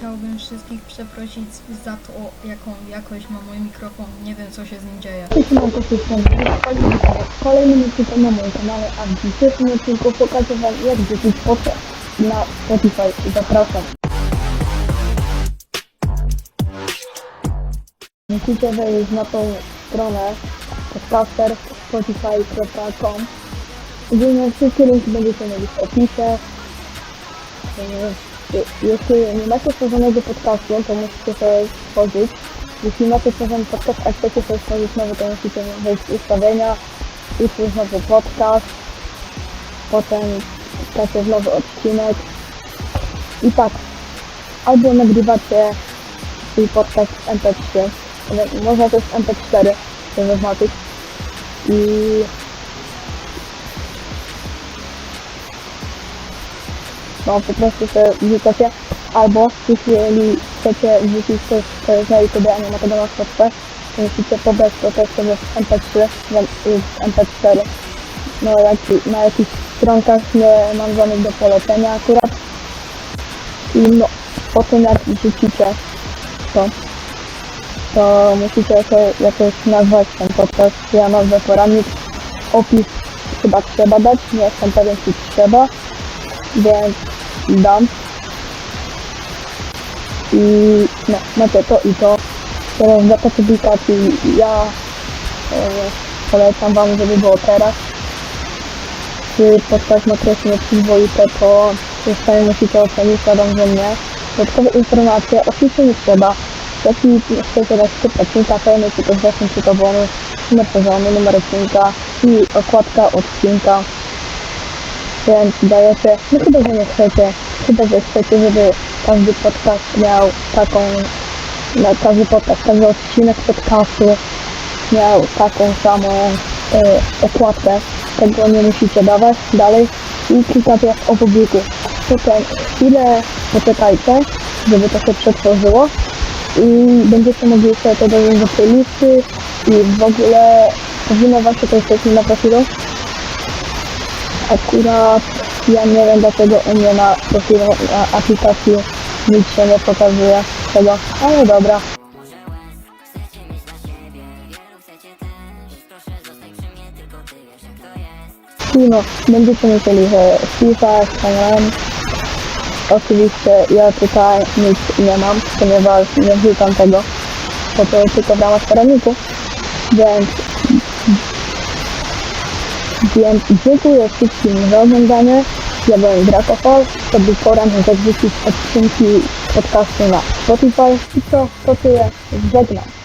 chciałbym wszystkich przeprosić za to, jaką jakość ma mój mikrofon. Nie wiem, co się z nim dzieje. Cześć, mam to system. W kolejnym odcinku na moim kanale, a w dzisiejszym odcinku pokażę Wam jak wrzucić podcast na Spotify. Zapraszam. Musicie wejść na tą stronę podcaster.spotify.com Ogólnie wszystkie linki będziecie mieli w opisie. Jeśli nie macie stworzonego podcastu, to musicie sobie stworzyć. Jeśli macie stworzony podcast, a chcecie sobie stworzyć nowy, to musicie wejść w ustawienia, utwórz nowy podcast, potem wstacie w nowy odcinek i tak. Albo nagrywacie swój podcast w MP3, ale można też w MP4 to zaznaczyć i no po prostu sobie wrzucacie, albo jeśli chcecie wrzucić coś, co jest na YouTube, a nie ma tego na Spotify, to musicie pobrać to też sobie w MP3 lub w MP4. No jak, na jakichś stronkach nie mam żadnych do polecenia akurat. I no, po tym jak wrzucicie to, to musicie sobie jakoś nazwać ten podcast. Ja nazwę poradnik. Opis chyba trzeba dać, nie jestem pewien czy trzeba, więc dam. I no, macie to i to. Teraz data publikacji ja e, polecam Wam, żeby było teraz. Czy podcast ma treść nieprzyzwoite, to zostaje musicie ocenić, wiadomo, że nie. Dodatkowe informacje oczywiście nie trzeba. Jeśli chcecie dać skrypt odcinka, to jest to właśnie przytowony, numer sezonu, numer odcinka i okładka odcinka. Więc dajecie, no chyba, że nie chcecie, chyba, że chcecie, żeby każdy podcast miał taką, na każdy podcast, każdy odcinek podcastu miał taką samą e, tego nie musicie dawać dalej i klikacie w opublikuj. Potem chwilę poczekajcie, żeby to się przetworzyło i będziecie mogli sobie to dodać do playlisty i w ogóle powinno wam się to jesteśmy na profilu. Akurat ja nie wiem dlaczego u mnie na profilu na aplikacji nic się nie pokazuje tego, ale dobra. I no, będziecie musieli że wpisać, kanałem. Oczywiście ja tutaj nic nie mam, ponieważ nie wrzucam tego, bo to jest tylko w ramach poradniku, więc więc dziękuję wszystkim za oglądanie. Ja byłem Drakofal, to był poranek jak wrzucić odcinki podcastu na Spotify i co, to tyle, żegnam.